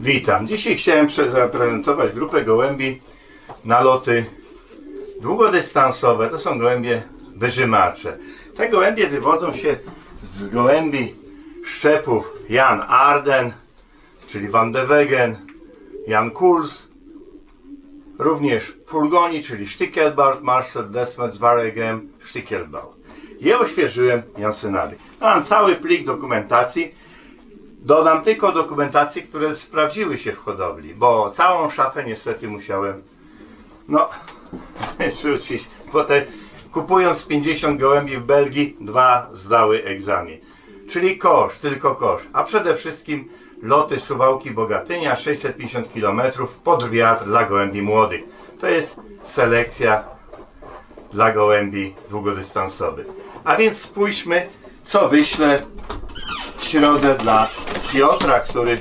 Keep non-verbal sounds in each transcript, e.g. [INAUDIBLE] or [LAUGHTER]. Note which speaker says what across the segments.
Speaker 1: Witam. Dzisiaj chciałem zaprezentować grupę gołębi na loty długodystansowe. To są gołębie wyżymacze. Te gołębie wywodzą się z gołębi szczepów Jan Arden, czyli Van de Wegen, Jan Kuls, również Fulgoni, czyli Stickelbart, Marcel Desmet, Varegem, Stickelbart. Je oświeżyłem Jansenami. Mam cały plik dokumentacji. Dodam tylko dokumentacje, które sprawdziły się w hodowli, bo całą szafę niestety musiałem no [LAUGHS] rzucić, bo te kupując 50 gołębi w Belgii, dwa zdały egzamin. Czyli kosz, tylko kosz, a przede wszystkim loty Suwałki Bogatynia 650 km pod wiatr dla gołębi młodych. To jest selekcja dla gołębi długodystansowych. A więc spójrzmy, co wyślę środę dla Piotra, który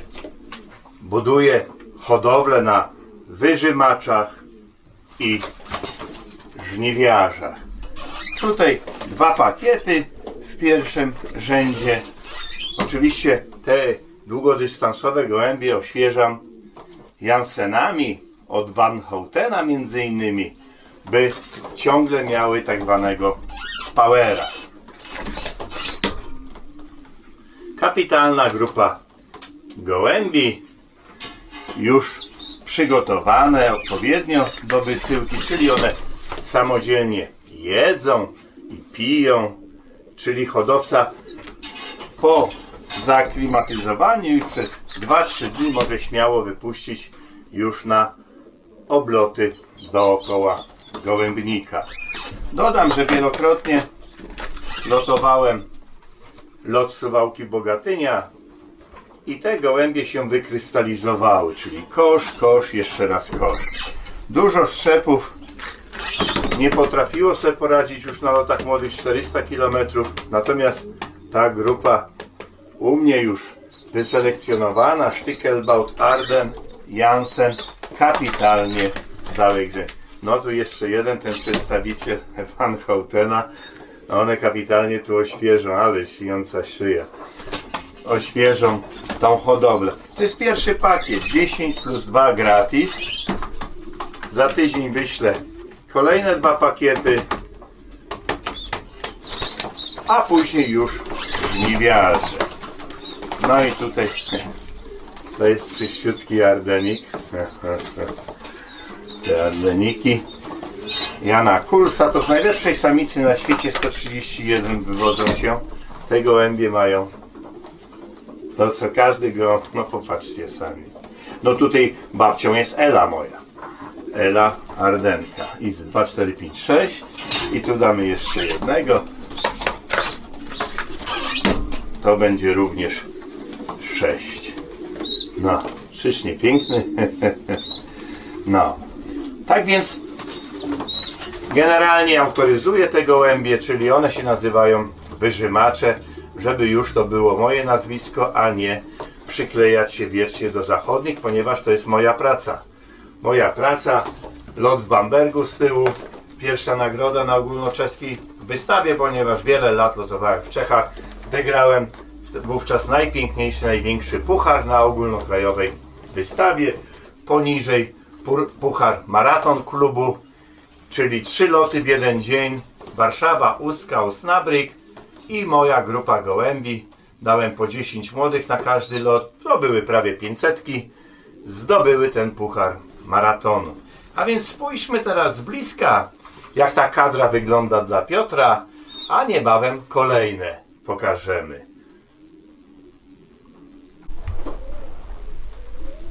Speaker 1: buduje hodowlę na wyżymaczach i żniwiarzach. Tutaj dwa pakiety w pierwszym rzędzie. Oczywiście te długodystansowe gołębie oświeżam Jansenami od Van Houtena między innymi, by ciągle miały tak zwanego powera. Kapitalna grupa gołębi już przygotowane odpowiednio do wysyłki, czyli one samodzielnie jedzą i piją, czyli hodowca po zaklimatyzowaniu ich przez 2-3 dni może śmiało wypuścić już na obloty dookoła gołębnika. Dodam, że wielokrotnie lotowałem lot Suwałki Bogatynia i te gołębie się wykrystalizowały, czyli kosz, kosz, jeszcze raz kosz. Dużo szczepów nie potrafiło sobie poradzić już na lotach młodych 400 km, natomiast ta grupa u mnie już wyselekcjonowana, Stickelbaut, Arden, Jansen, kapitalnie dały grze. No tu jeszcze jeden, ten przedstawiciel Van Houtena, one kapitalnie tu oświeżą, ale śniąca szyja oświeżą tą hodowlę. To jest pierwszy pakiet, 10 plus 2 gratis. Za tydzień wyślę kolejne dwa pakiety, a później już żniwiarze. No i tutaj to jest czyściutki ardenik. [LAUGHS] Te ardeniki. Jana Kulsa to z najlepszej samicy na świecie 131 wywodzą się. Te gołębie mają to co każdy go, no popatrzcie sami. No tutaj babcią jest Ela moja. Ela Ardenka. I 2, 4, 5, 6. I tu damy jeszcze jednego. To będzie również 6. No, czyż nie piękny? [LAUGHS] No. Tak więc generalnie autoryzuję te gołębie, czyli one się nazywają wyżymacze, żeby już to było moje nazwisko, a nie przyklejać się wiecznie do zachodnich, ponieważ to jest moja praca. Moja praca, lot z Bambergu z tyłu, pierwsza nagroda na ogólnoczeskiej wystawie, ponieważ wiele lat lotowałem w Czechach, wygrałem wówczas najpiękniejszy, największy puchar na ogólnokrajowej wystawie, poniżej pu- puchar maraton klubu, czyli trzy loty w jeden dzień, Warszawa, Ustka, Osnabryk i moja grupa gołębi. Dałem po 10 młodych na każdy lot, to były prawie 500, zdobyły ten puchar maratonu. A więc spójrzmy teraz z bliska, jak ta kadra wygląda dla Piotra, a niebawem kolejne pokażemy.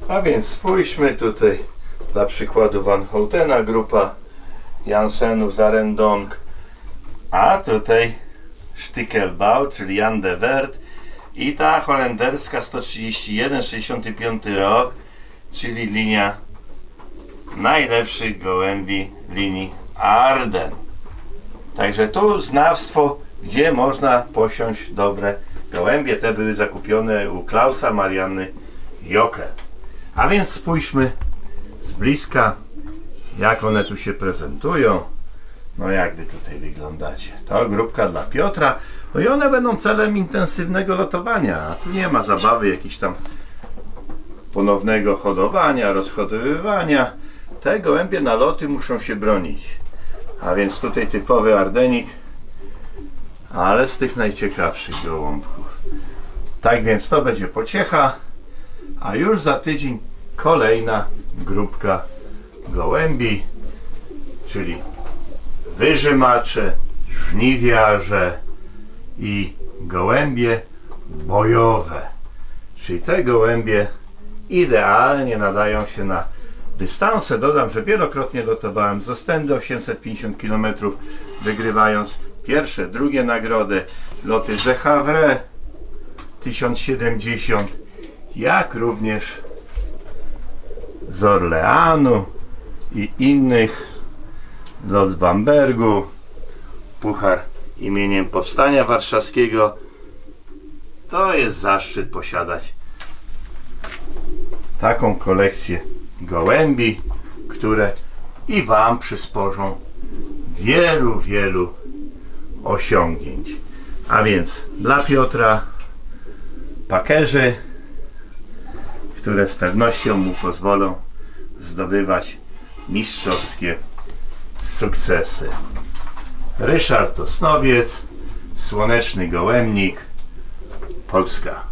Speaker 1: A więc spójrzmy tutaj dla przykładu Van Houtena grupa Jansenów Zarendong, a tutaj Stickelbau, czyli Jan de Wert i ta holenderska 131, 65 rok, czyli linia najlepszych gołębi linii Arden. Także tu znawstwo, gdzie można posiąść dobre gołębie. Te były zakupione u Klausa Marianny Joker. A więc spójrzmy z bliska, jak one tu się prezentują. No jak wy tutaj wyglądacie? To grupka dla Piotra. No i one będą celem intensywnego lotowania. A tu nie ma zabawy jakichś tam ponownego hodowania, rozhodowywania, te gołębie na loty muszą się bronić. A więc tutaj typowy ardenik, ale z tych najciekawszych gołąbków. Tak więc to będzie pociecha, a już za tydzień kolejna grupka gołębi, czyli wyżymacze, żniwiarze i gołębie bojowe. Czyli te gołębie idealnie nadają się na dystanse. Dodam, że wielokrotnie lotowałem z Ostendy 850 km, wygrywając pierwsze, drugie nagrody, loty ze Havre 1070, jak również z Orleanu i innych lot z Bambergu, puchar imieniem Powstania Warszawskiego. To jest zaszczyt posiadać taką kolekcję gołębi, które i Wam przysporzą wielu, wielu osiągnięć. A więc dla Piotra pakerzy, które z pewnością mu pozwolą zdobywać mistrzowskie sukcesy. Ryszard Osnowiec, Słoneczny Gołębnik, Polska.